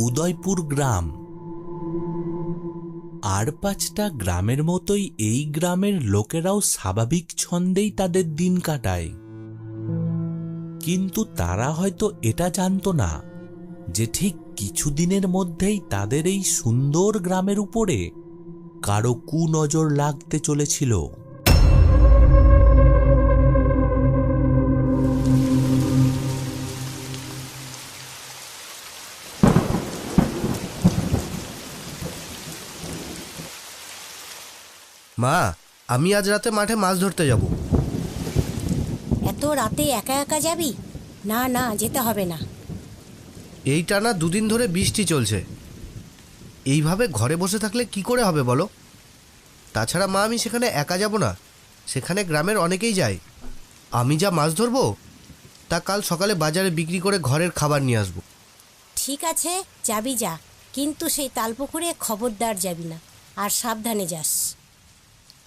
উদয়পুর গ্রাম। আর পাঁচটা গ্রামের মতোই এই গ্রামের লোকেরাও স্বাভাবিক ছন্দেই তাদের দিন কাটায়। কিন্তু তারা হয়তো এটা জানতো না যে ঠিক কিছুদিনের মধ্যেই তাদের এই সুন্দর গ্রামের উপরে কারও কুনজর লাগতে চলেছিল। মা আমি আজ রাতে মাঠে মাছ ধরতে যাব। এত রাতে একা একা যাবি? না না যেতে হবে না। এই টানা দুদিন ধরে বৃষ্টি চলছে। এইভাবে ঘরে বসে থাকলে কি করে হবে বলো? তাছাড়া মা আমি সেখানে একা যাব না। সেখানে গ্রামের অনেকেই যায়। আমি যা মাছ ধরবো তা কাল সকালে বাজারে বিক্রি করে ঘরের খাবার নিয়ে আসব। ঠিক আছে যাবি যা। কিন্তু সেই তালপুকুরে খবরদার যাবি না। আর সাবধানে যাস।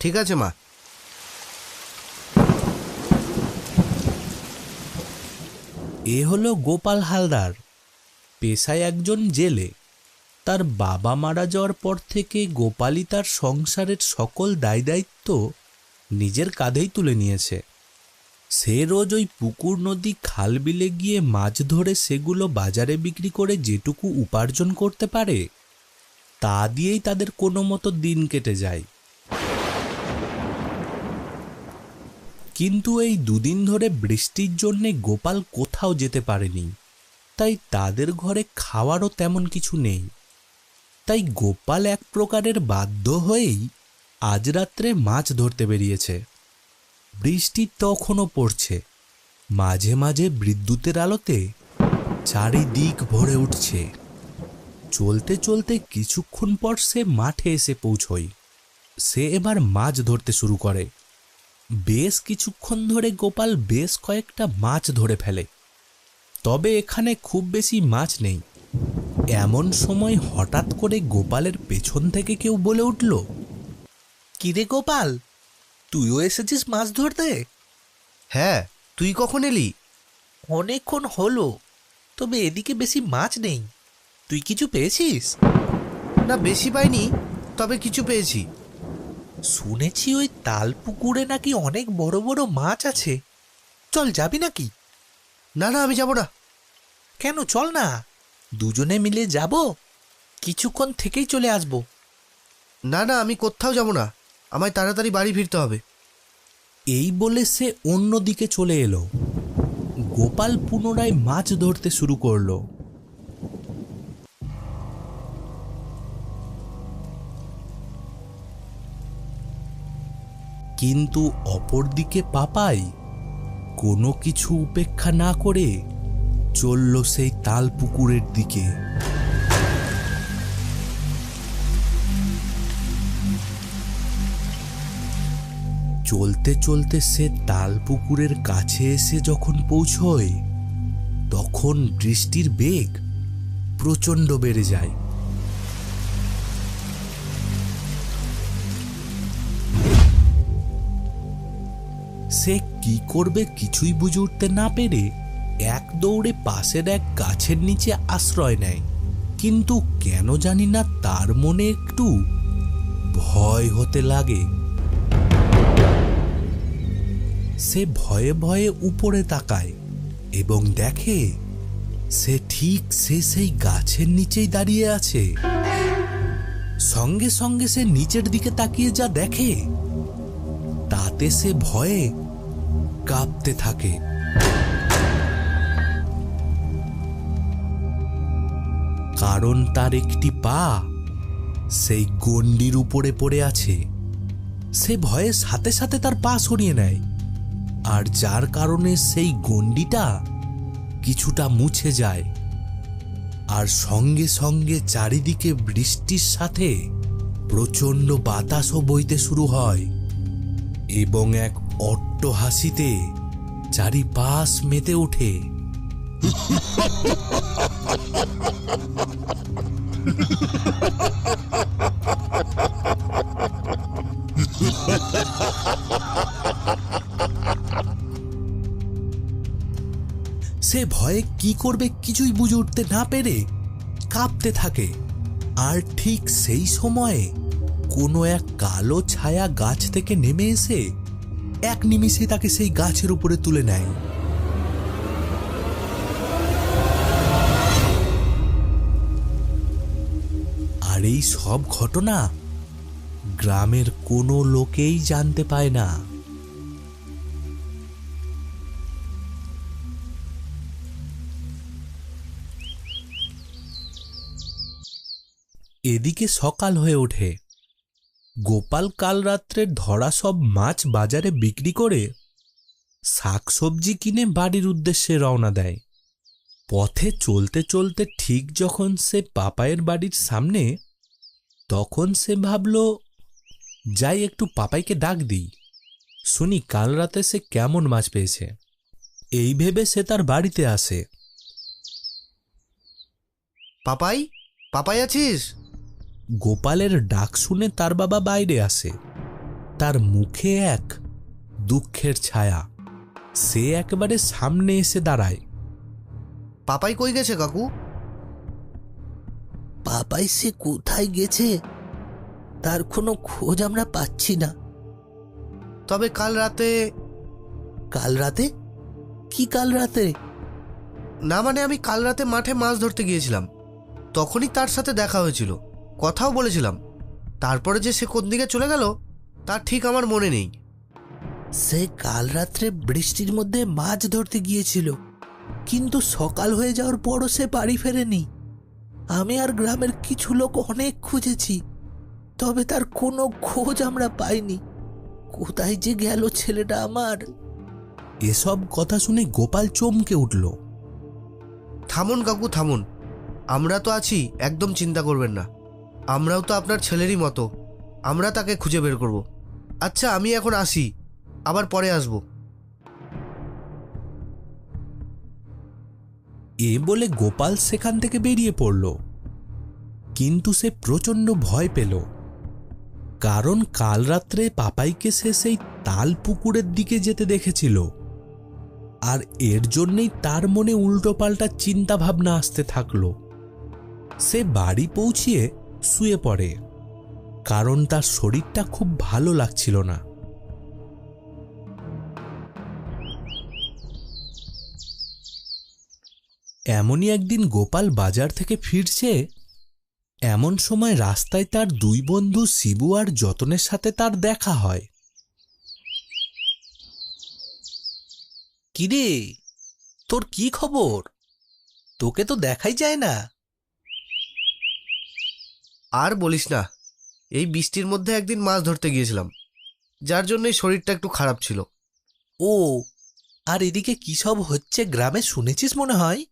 ঠিক আছে, মা। এ হলো গোপাল হালদার, পেশায় একজন জেলে। তার বাবা মারা যাওয়ার পর থেকে গোপালই তার সংসারের সকল দায় দায়িত্ব নিজের কাঁধেই তুলে নিয়েছে। সে রোজ ওই পুকুর নদী খাল বিলে গিয়ে মাছ ধরে সেগুলো বাজারে বিক্রি করে যেটুকু উপার্জন করতে পারে, তা দিয়েই তাদের কোনো মতো দিন কেটে যায়। কিন্তু এই দুদিন ধরে বৃষ্টির জন্যে গোপাল কোথাও যেতে পারেনি। তাই তাদের ঘরে খাওয়ারও তেমন কিছু নেই। তাই গোপাল এক প্রকারের বাধ্য হয়েই আজ রাত্রে মাছ ধরতে বেরিয়েছে। বৃষ্টি তখনও পড়ছে। মাঝে মাঝে বিদ্যুতের আলোতে চারিদিক ভরে উঠছে। চলতে চলতে কিছুক্ষণ পর সে মাঠে এসে পৌঁছয়। সে এবার মাছ ধরতে শুরু করে। বেশ কিছুক্ষণ ধরে গোপাল বেশ কয়েকটা মাছ ধরে ফেলে। তবে এখানে খুব বেশি মাছ নেই। এমন সময় হঠাৎ করে গোপালের পেছন থেকে কেউ বলে উঠল কিরে গোপাল তুইও এসেছিস মাছ ধরতে? হ্যাঁ তুই কখন এলি? অনেকক্ষণ হলো তবে এদিকে বেশি মাছ নেই। তুই কিছু পেয়েছিস? না বেশি পাইনি তবে কিছু পেয়েছি। শুনেছি ওই তাল পুকুরে নাকি অনেক বড় বড় মাছ আছে। চল যাবি নাকি? না না আমি যাব না। কেন? চল না। দুজনে মিলে যাব? কিছুক্ষণ থেকেই চলে আসব। না না আমি কোথাও যাব না। আমায় তাড়াতাড়ি বাড়ি ফিরতে হবে। এই বলে সে অন্যদিকে চলে এলো। গোপাল পুনরায় মাছ ধরতে শুরু করল। কিন্তু অপরদিকে পাপাই কোনো কিছু উপেক্ষা না করে চলল সেই তাল পুকুরের দিকে। চলতে চলতে সে তাল পুকুরের কাছে এসে যখন পৌঁছয়, তখন বৃষ্টির বেগ প্রচণ্ড বেড়ে যায়। সে কি করবে কিছুই বুঝে উঠতে না পেরে এক দৌড়ে পাশের এক গাছের নিচে আশ্রয় নেয়। কিন্তু কেন জানি না তার মনে একটু ভয় হতে লাগে। সে ভয়ে ভয়ে উপরে তাকায় এবং দেখে সে ঠিক সে সেই গাছের নিচেই দাঁড়িয়ে আছে। সঙ্গে সঙ্গে সে নিচের দিকে তাকিয়ে যা দেখে সে ভয়ে কাঁপতে থাকে। কারণ তার একটি পা সেই গণ্ডির উপরে পড়ে আছে। সে ভয়ে সাথে সাথে তার পা সরিয়ে নেয়। আর যার কারণে সেই গণ্ডিটা কিছুটা মুছে যায়। আর সঙ্গে সঙ্গে চারিদিকে বৃষ্টির সাথে প্রচণ্ড বাতাসও বইতে শুরু হয়। এবং এক অট্ট হাসিতে চারিপাশ মেতে ওঠে। সে ভয়ে কি করবে কিছুই বুঝে উঠতে না পেরে কাঁপতে থাকে। আর ঠিক সেই সময়ে কোনো এক কালো ছায়া গাছ থেকে নেমে এসে এক নিমিষে তাকে সেই গাছের উপরে তুলে নেয়। আর এই সব ঘটনা গ্রামের কোনো লোকেই জানতে পায় না। এদিকে সকাল হয়ে ওঠে। গোপাল কাল রাত্রে ধরা সব মাছ বাজারে বিক্রি করে শাকসবজি কিনে বাড়ির উদ্দেশ্যে রওনা দেয়। পথে চলতে চলতে ঠিক যখন সে পাপায়ের বাড়ির সামনে, তখন সে ভাবল, যাই একটু পাপাইকে ডাক দিই। শুনি কাল রাতে সে কেমন মাছ পেয়েছে। এই ভেবে সে তার বাড়িতে আসে। পাপাই পাপাই আছিস? গোপালের ডাক শুনে তার বাবা বাইরে আসে। তার মুখে এক দুঃখের ছায়া। সে একবারে সামনে এসে দাঁড়ায়। পাপাই কই গেছে কাকু? পাপাই সে কোথায় গেছে? তার কোনো খোঁজ আমরা পাচ্ছি না। তবে কাল রাতে কাল রাতে? কি কাল রাতে? না মানে আমি কাল রাতে মাঠে মাছ ধরতে গিয়েছিলাম। তখনই তার সাথে দেখা হয়েছিল। কথাও বলেছিলাম। তারপরে যে সে কোন দিকে চলে গেল তার ঠিক আমার মনে নেই। সে কাল রাত্রে বৃষ্টির মধ্যে মাছ ধরতে গিয়েছিল কিন্তু সকাল হয়ে যাওয়ার পরও সে বাড়ি ফেরেনি। আমি আর গ্রামের কিছু লোক অনেক খুঁজেছি তবে তার কোনো খোঁজ আমরা পাইনি। কোথায় যে গেল ছেলেটা আমার? এসব কথা শুনে গোপাল চমকে উঠল। থামুন কাকু থামুন। আমরা তো আছি একদম চিন্তা করবেন না। আমরাও তো আপনার ছেলেরই মতো। আমরা তাকে খুঁজে বের করব। আচ্ছা আমি এখন আসি। আবার পরে আসব। এ বলে গোপাল সেখান থেকে বেরিয়ে পড়ল। কিন্তু সে প্রচণ্ড ভয় পেল। কারণ কাল রাত্রে পাপাইকে সে সেই তাল পুকুরের দিকে যেতে দেখেছিল। আর এর জন্যেই তার মনে উল্টোপাল্টা চিন্তা ভাবনা আসতে থাকল। সে বাড়ি পৌঁছিয়ে শুয়ে পড়ে, কারণ তার শরীরটা খুব ভালো লাগছিল না। এমনই একদিন গোপাল বাজার থেকে ফিরছে, এমন সময় রাস্তায় তার দুই বন্ধু শিবু আর যতনের সাথে তার দেখা হয়। কিরে, তোর কি খবর? তোকে তো দেখাই যায় না। আর বলিস না এই বৃষ্টির মধ্যে একদিন মাছ ধরতে গিয়েছিলাম যার জন্যই শরীরটা একটু খারাপ ছিল। ও আর এদিকে কি সব হচ্ছে গ্রামে শুনেছিস মনে হয়?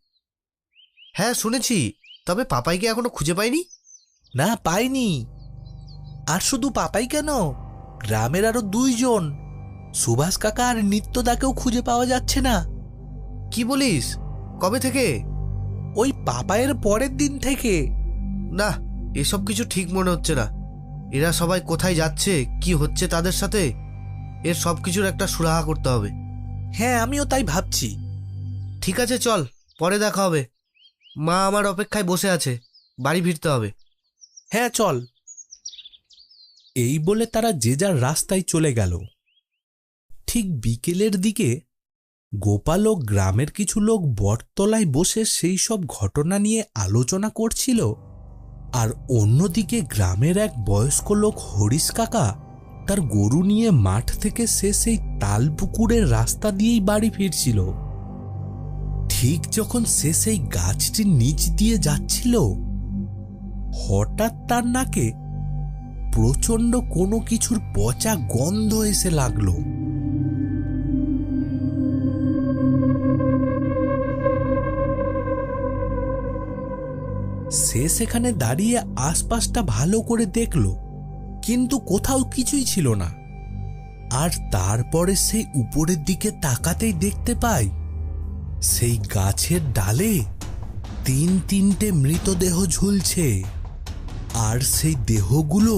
হ্যাঁ শুনেছি তবে পাপাইকে এখনও খুঁজে পাইনি না পাইনি। আর শুধু পাপাই কেন? গ্রামের আরও দুইজন সুভাষ কাকা আর নিত্যদাকেও খুঁজে পাওয়া যাচ্ছে না। কি বলিস কবে থেকে? ওই পাপায়ের পরের দিন থেকে। না এসব কিছু ঠিক মনে হচ্ছে না। এরা সবাই কোথায় যাচ্ছে কি হচ্ছে তাদের সাথে? এর সব কিছুর একটা সুরাহা করতে হবে। হ্যাঁ আমিও তাই ভাবছি। ঠিক আছে চল পরে দেখা হবে। মা আমার অপেক্ষায় বসে আছে বাড়ি ফিরতে হবে। হ্যাঁ চল। এই বলে তারা যে যার রাস্তায় চলে গেল। ঠিক বিকেলের দিকে গোপাল ও গ্রামের কিছু লোক বটতলায় বসে সেই সব ঘটনা নিয়ে আলোচনা করছিল। আর অন্যদিকে গ্রামের এক বয়স্ক লোক হরিশ কাকা তার গরু নিয়ে মাঠ থেকে সে সেই তালপুকুরের রাস্তা দিয়েই বাড়ি ফিরছিল। ঠিক যখন সে সেই গাছটির নিচ দিয়ে যাচ্ছিল, হঠাৎ তার নাকে প্রচণ্ড কোনো কিছুর পচা গন্ধ এসে লাগল। সে সেখানে দাঁড়িয়ে আশপাশটা ভালো করে দেখল, কিন্তু কোথাও কিছুই ছিল না। আর তারপরে সেই উপরের দিকে তাকাতেই দেখতে পায় সেই গাছের ডালে তিন তিনটে মৃতদেহ ঝুলছে, আর সেই দেহগুলো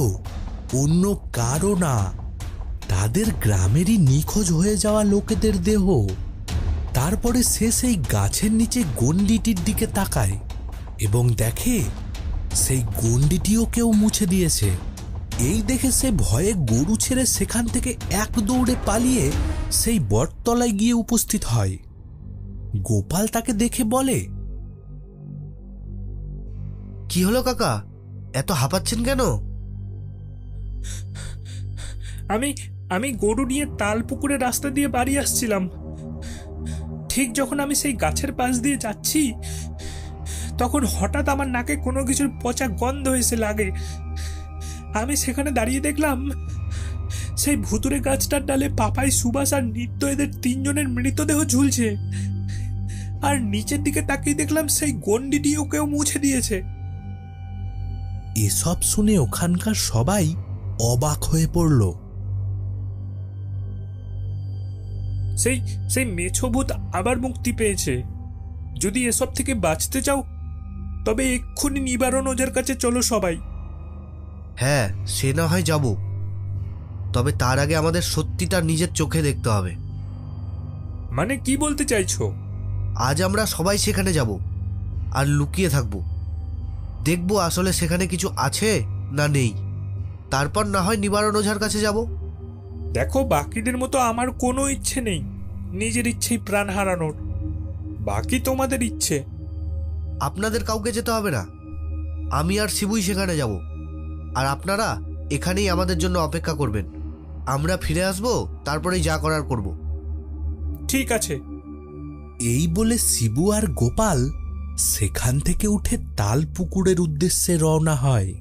অন্য কারও না, তাদের গ্রামেরই নিখোঁজ হয়ে যাওয়া লোকেদের দেহ। তারপরে সে সেই গাছের নিচে গন্ডিটির দিকে তাকায়। এবং দেখে সেই গন্ডিটিও কেউ মুছে দিয়েছে। এই দেখে সে ভয়ে গরু ছেড়ে সেখান থেকে এক দৌড়ে পালিয়ে সেই বটতলায় গিয়ে উপস্থিত হয়। গোপাল তাকে দেখে বলে কি হলো কাকা? এত হাঁপাচ্ছেন কেন? আমি আমি গরু নিয়ে তাল পুকুরের রাস্তা দিয়ে বাড়ি আসছিলাম। ঠিক যখন আমি সেই গাছের পাশ দিয়ে যাচ্ছি তখন হঠাৎ আমার নাকে কোনো কিছুর পচা গন্ধ এসে লাগে। আমি সেখানে দাঁড়িয়ে দেখলাম সেই ভুতুরে গাছটার ডালে পাপাই সুবাস আর নিত্য এদের তিনজনের মৃতদেহ ঝুলছে। আর নিচের দিকে তাকিয়ে দেখলাম সেই গন্ডিটিও কেউ মুছে দিয়েছে। এসব শুনে ওখানকার সবাই অবাক হয়ে পড়ল। সেই সেই মেছভূত আবার মুক্তি পেয়েছে। যদি এসব থেকে বাঁচতে চাও তবে এক্ষুনি নিবারণ ওজার কাছে চলো সবাই। হ্যাঁ সে না হয় যাব। তবে তার আগে আমাদের সত্যিটা নিজের চোখে দেখতে হবে। মানে কি বলতে চাইছো? আজ আমরা সবাই সেখানে যাব আর লুকিয়ে থাকব। দেখব আসলে সেখানে কিছু আছে না নেই। তারপর না হয় নিবারণ ওঝার কাছে যাব। দেখো বাকিদের মতো আমার কোনো ইচ্ছে নেই। নিজের ইচ্ছেই প্রাণ হারানোর। বাকি তোমাদের ইচ্ছে। আপনাদের কাউকে যেতে হবে না। আমি আর শিবুই সেখানে যাব। আর আপনারা এখানেই আমাদের জন্য অপেক্ষা করবেন। আমরা ফিরে আসব তারপরেই যা করার করব। ঠিক আছে। এই বলে শিবু আর গোপাল সেখান থেকে উঠে তাল পুকুরের উদ্দেশ্যে রওনা হয়।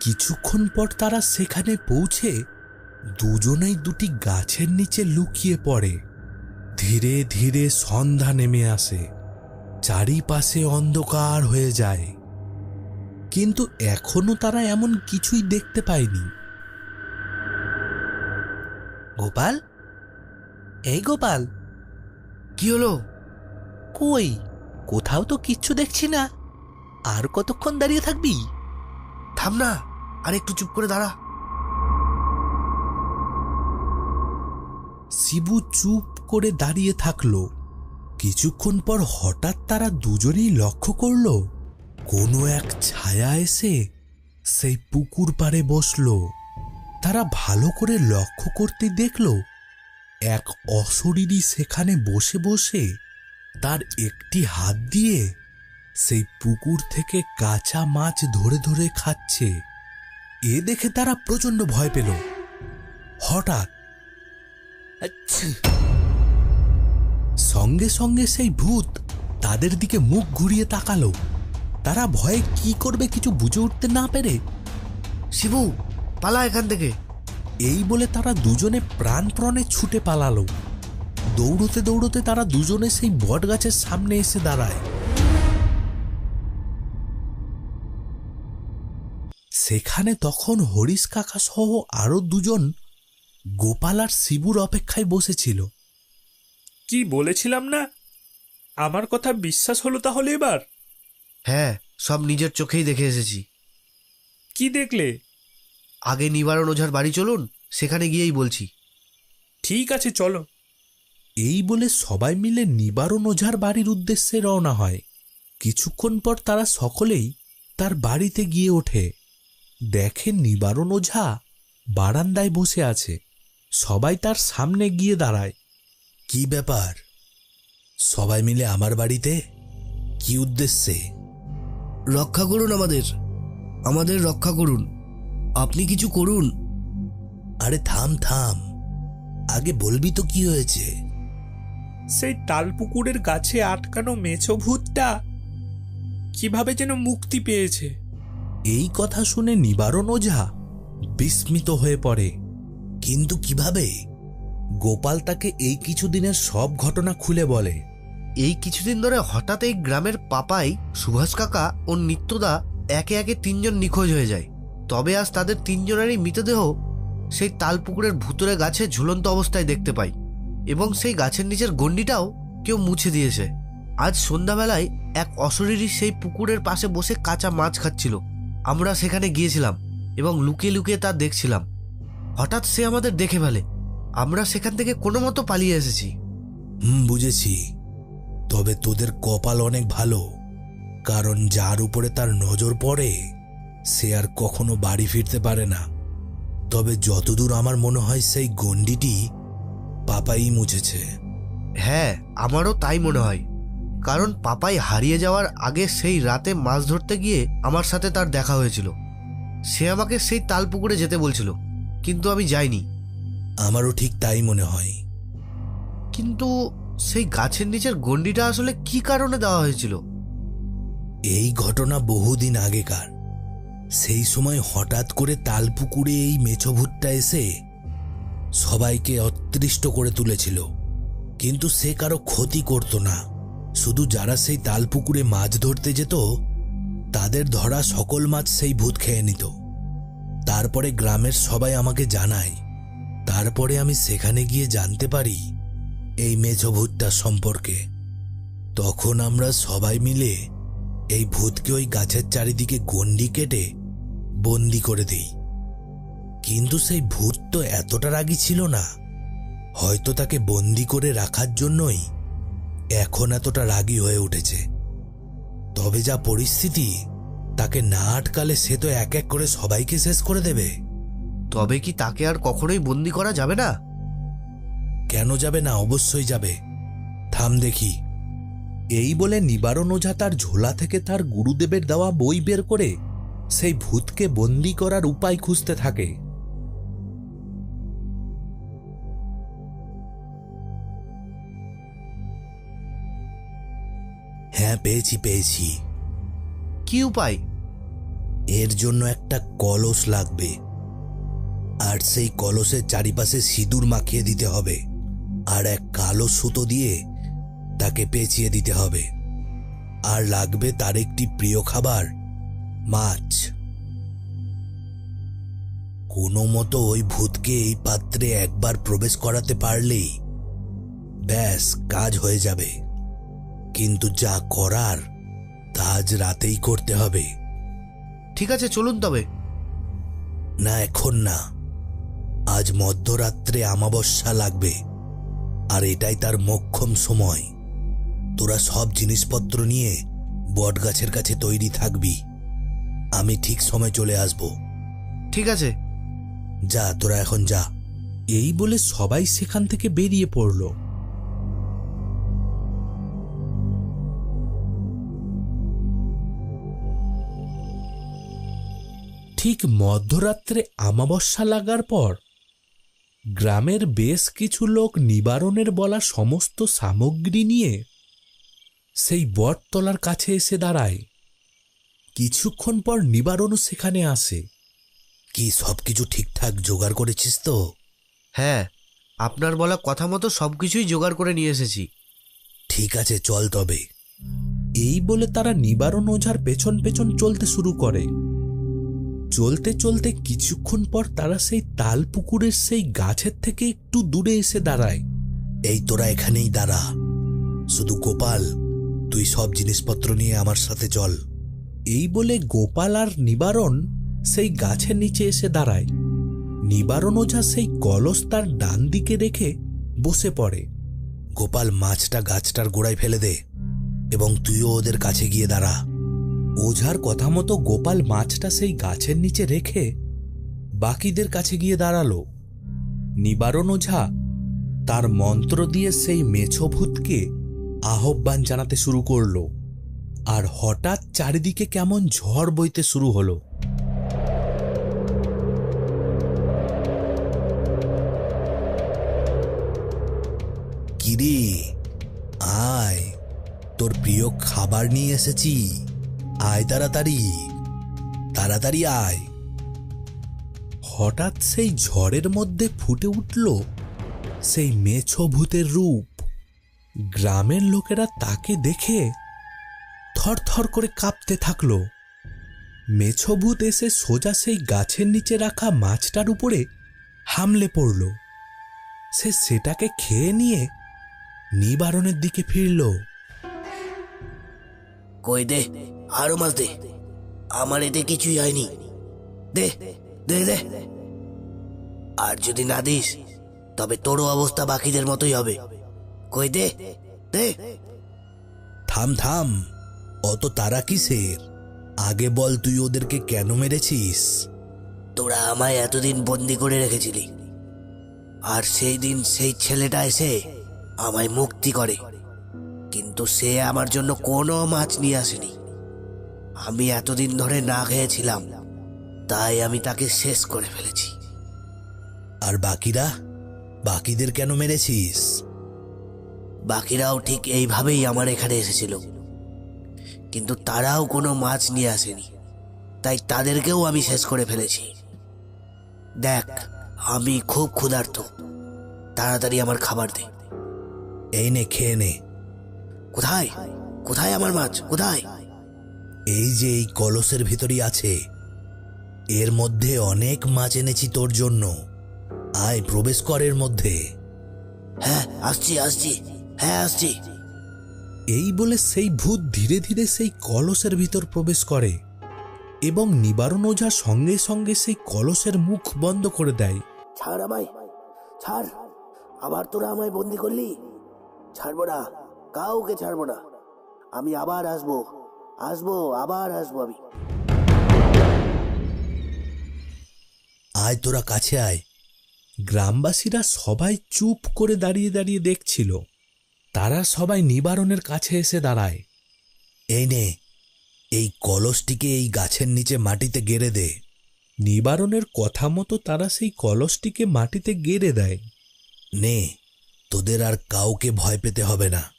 কিছুক্ষণ পর তারা সেখানে পৌঁছে দুজনেই দুটি গাছের নিচে লুকিয়ে পড়ে। ধীরে ধীরে সন্ধ্যা নেমে আসে। চারিপাশে অন্ধকার হয়ে যায়। কিন্তু এখনও তারা এমন কিছুই দেখতে পায়নি। গোপাল? এই গোপাল। কি হলো? কই? কোথাও তো কিচ্ছু দেখছি না। আর কতক্ষণ দাঁড়িয়ে থাকবি? থাম না আর একটু চুপ করে দাঁড়া। শিবু চুপ করে দাঁড়িয়ে থাকল। কিছুক্ষণ পর হঠাৎ তারা দুজনেই লক্ষ্য করল, কোনো এক ছায়া এসে সেই পুকুর পাড়ে বসল। তারা ভালো করে লক্ষ্য করতে দেখল, এক অশরীরী সেখানে বসে বসে তার একটি হাত দিয়ে সেই পুকুর থেকে কাঁচা মাছ ধরে ধরে খাচ্ছে। এ দেখে তারা প্রচণ্ড ভয় পেল। হঠাৎ সঙ্গে সঙ্গে সেই ভূত তাদের দিকে মুখ ঘুরিয়ে তাকালো। তারা ভয়ে কি করবে কিছু বুঝে উঠতে না পেরে। শিবু পালা এখান থেকে। এই বলে তারা দুজনে প্রাণপ্রণে ছুটে পালালো। দৌড়তে দৌড়তে তারা দুজনে সেই বট গাছের সামনে এসে দাঁড়ায়। সেখানে তখন হরিশ কাকা সহ আরও দুজন গোপাল আর শিবুর অপেক্ষায় বসেছিল। কি বলেছিলাম না? আমার কথা বিশ্বাস হলো তাহলে এবার? হ্যাঁ সব নিজের চোখেই দেখে এসেছি। কি দেখলে? আগে নিবারণ ওঝার বাড়ি চলুন সেখানে গিয়েই বলছি। ঠিক আছে চলো। এই বলে সবাই মিলে নিবারণ ওঝার বাড়ির উদ্দেশ্যে রওনা হয়। কিছুক্ষণ পর তারা সকলেই তার বাড়িতে গিয়ে ওঠে। দেখে নিবারণ ওঝা বারান্দায় বসে আছে। সবাই তার সামনে গিয়ে দাঁড়ায়। কি ব্যাপার? সবাই মিলে আমার বাড়িতে? কি উদ্দেশ্যে? রক্ষা করুন আমাদের। আমাদের রক্ষা করুন। আপনি কিছু করুন। আরে থাম থাম। আগে বলবি তো কি হয়েছে? সেই তালপুকুরের গাছে আটকানো মেছো ভূতটা কীভাবে যেন মুক্তি পেয়েছে। এই কথা শুনে নিবারণ ওঝা বিস্মিত হয়ে পড়ে। কিন্তু কীভাবে? গোপাল তাকে এই কিছুদিনের সব ঘটনা খুলে বলে। এই কিছুদিন ধরে হঠাৎ এই গ্রামের পাপাই, সুভাষ কাকা ও নিত্যদা একে একে তিনজন নিখোঁজ হয়ে যায়। তবে আজ তাদের তিনজনেরই মৃতদেহ সেই তালপুকুরের ভুতুরে গাছে ঝুলন্ত অবস্থায় দেখতে পাই এবং সেই গাছের নিচের গণ্ডিটাও কেউ মুছে দিয়েছে। আজ সন্ধ্যাবেলায় এক অশরীরী সেই পুকুরের পাশে বসে কাঁচা মাছ খাচ্ছিল। আমরা সেখানে গিয়েছিলাম এবং লুকিয়ে লুকিয়ে তা দেখছিলাম। হঠাৎ সে আমাদের দেখে ফেলে। আমরা সেখান থেকে কোনো মতো পালিয়ে এসেছি। হুম বুঝেছি। তবে তোদের কপাল অনেক ভালো। কারণ যার উপরে তার নজর পড়ে সে আর কখনো বাড়ি ফিরতে পারে না। তবে যতদূর আমার মনে হয় সেই গণ্ডিটি পাপাই মুছেছে। হ্যাঁ আমারও তাই মনে হয়। কারণ পাপাই হারিয়ে যাওয়ার আগে সেই রাতে মাছ ধরতে গিয়ে আমার সাথে তার দেখা হয়েছিল। সে আমাকে সেই তাল পুকুরে যেতে বলছিল। কিন্তু আমি যাইনি। আমারও ঠিক তাই মনে হয়। কিন্তু সেই গাছের নিচের গণ্ডিটা আসলে কি কারণে দেওয়া হয়েছিল? এই ঘটনা বহুদিন আগেকার। সেই সময় হঠাৎ করে তালপুকুরে এই মেছভূতটা এসে সবাইকে অতৃষ্ট করে তুলেছিল। কিন্তু সে কারও ক্ষতি করত না। শুধু যারা সেই তালপুকুরে মাছ ধরতে যেত তাদের ধরা সকল মাছ সেই ভূত খেয়ে নিত। তারপরে গ্রামের সবাই আমাকে জানায়। তারপরে আমি সেখানে গিয়ে জানতে পারি এই মেছভূতটা সম্পর্কে। তখন আমরা সবাই মিলে এই ভূতকে ওই গাছের চারিদিকে গন্ডি কেটে বন্দি করে দিই। কিন্তু সেই ভূত তো এতটা রাগী ছিল না। হয়তো তাকে বন্দি করে রাখার জন্যই এখন এতটা রাগী হয়ে উঠেছে। তবে যা পরিস্থিতি তাকে না আটকালে সে তো এক এক করে সবাইকে শেষ করে দেবে। তবে কি তাকে আর কখনোই বন্দি করা যাবে না? কেন যাবে না? অবশ্যই যাবে। থাম দেখি। এই বলে নিবারণ ওঝা তার ঝোলা থেকে তার গুরুদেবের দেওয়া বই বের করে সেই ভূতকে বন্দি করার উপায় খুঁজতে থাকে। হ্যাঁ পেয়েছি পেয়েছি। কি উপায়? এর জন্য একটা কলস লাগবে। আর সেই কলসের চারিপাশে সিঁদুর মাখিয়ে দিতে হবে। আর এক কালো সুতো দিয়ে তাকে পেঁচিয়ে দিতে হবে। আর লাগবে তার একটি প্রিয় খাবার, মাছ। কোনো মতো ওই ভূতকে এই পাত্রে একবার প্রবেশ করাতে পারলেই ব্যাস, কাজ হয়ে যাবে। কিন্তু যা করার তা আজ রাতেই করতে হবে। ঠিক আছে চলুন তবে। না এখন না। আজ মধ্যরাত্রে আমাবস্যা লাগবে আর এটাই তার মক্ষম সময়। তোরা সব জিনিসপত্র নিয়ে বটগাছের কাছে তৈরি থাকবি। আমি ঠিক সময় চলে আসব। ঠিক আছে। যা তোরা এখন যা। এই বলে সবাই সেখান থেকে বেরিয়ে পড়ল। ঠিক মধ্যরাত্রে আমাবস্যা লাগার পর গ্রামের বেশ কিছু লোক নিবারণের বলা সমস্ত সামগ্রী নিয়ে সেই বটতলার কাছে এসে দাঁড়ায়। কিছুক্ষণ পর নিবারণও সেখানে আসে। কি সব কিছু ঠিকঠাক জোগাড় করেছিস তো? হ্যাঁ আপনার বলা কথা মতো সব কিছুই জোগাড় করে নিয়ে এসেছি। ঠিক আছে চল তবে। এই বলে তারা নিবারণ ওঝার পেছন পেছন চলতে শুরু করে। চলতে চলতে কিছুক্ষণ পর তারা সেই তাল পুকুরের সেই গাছের থেকে একটু দূরে এসে দাঁড়ায়। এই তোরা এখানেই দাঁড়া। শুধু গোপাল, তুই সব জিনিসপত্র নিয়ে আমার সাথে চল। এই বলে গোপাল আর নিবারণ সেই গাছের নিচে এসে দাঁড়ায়। নিবারণ ওঝা সেই কলস তার ডান দিকে রেখে বসে পড়ে। গোপাল, মাছটা গাছটার গোড়ায় ফেলে দে এবং তুইও ওদের কাছে গিয়ে দাঁড়া। ওঝার কথা মতো গোপাল মাছটা সেই গাছের নিচে রেখে বাকিদের কাছে গিয়ে দাঁড়াল। নিবারণ ওঝা তার মন্ত্র দিয়ে সেই মেছভূতকে আহ্বান জানাতে শুরু করল আর হঠাৎ চারিদিকে কেমন ঝড় বইতে শুরু হলো। কিরে, আয়, তোর প্রিয় খাবার নিয়ে এসেছি। আয় তাড়াতাড়ি তাড়াতাড়ি আয়। হঠাৎ সেই ঝড়ের মধ্যে ফুটে উঠল সেই মেছভূতের রূপ। গ্রামের লোকেরা তাকে দেখে থরথর করে কাঁপতে থাকল। মেছভূত এসে সোজা সেই গাছের নিচে রাখা মাছটার উপরে হামলে পড়ল। সে সেটাকে খেয়ে নিয়ে নিবারণের দিকে ফিরল। কই দে? আরও মাছ দে। আমার এতে কিছুই হয়নি। দে দে দে। আর যদি না দিস তবে তোরও অবস্থা বাকিদের মতোই হবে। কই দে দে। থাম থাম। অত তারা কিসের? আগে বল তুই ওদেরকে কেন মেরেছিস? তোরা আমায় এতদিন বন্দি করে রেখেছিলি। আর সেই দিন সেই ছেলেটা এসে আমায় মুক্তি করে। কিন্তু সে আমার জন্য কোনো মাছ নিয়ে আসেনি। আমি এতদিন ধরে না খেয়েছিলাম তাই আমি তাকে শেষ করে ফেলেছি। আর বাকিরা? বাকিদের কেন মেরেছিস? বাকিরাও ঠিক এইভাবেই আমার এখানে এসেছিল। কিন্তু তারাও কোনো মাছ নিয়ে আসেনি তাই তাদেরকেও আমি শেষ করে ফেলেছি। দেখ আমি খুব ক্ষুধার্ত। তাড়াতাড়ি আমার খাবার দে। এই নে খেয়ে নে। কোথায়? কোথায় আমার মাছ? কোথায়? এই যে এই কলসের ভিতরই আছে এর মধ্যে অনেক মাছ এনেছি তোর জন্য। আয় প্রবেশ কর এর মধ্যে। হ্যাঁ আসছি আসছি। হ্যাঁ আসছি। এই বলে সেই ভূত ধীরে ধীরে সেই কলসের ভিতর প্রবেশ করে এবং নিবারণ ওঝা সঙ্গে সঙ্গে সেই কলসের মুখ বন্ধ করে দেয়। ছাড় আমায় ছাড়। আবার তোরা আমায় বন্দি করলি? ছাড়বো না কাউকে ছাড়বো না। আমি আবার আসব। আসব, আবার আসব আমি। আয় তোরা কাছে আয়। গ্রামবাসীরা সবাই চুপ করে দাঁড়িয়ে দাঁড়িয়ে দেখছিল। তারা সবাই নিবারণের কাছে এসে দাঁড়ায়। এই নে, এই কলসটিকে এই গাছের নিচে মাটিতে গেড়ে দে। নিবারণের কথা মতো তারা সেই কলসটিকে মাটিতে গেড়ে দেয়। নে, তোদের আর কাউকে ভয় পেতে হবে না।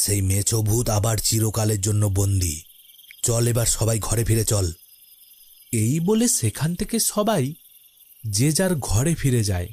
সেই মেচো ভূত আবার চিরকালের জন্য বন্দি। চল এবার সবাই ঘরে ফিরে চল। এই বলে সেখান থেকে সবাই যে যার ঘরে ফিরে যায়।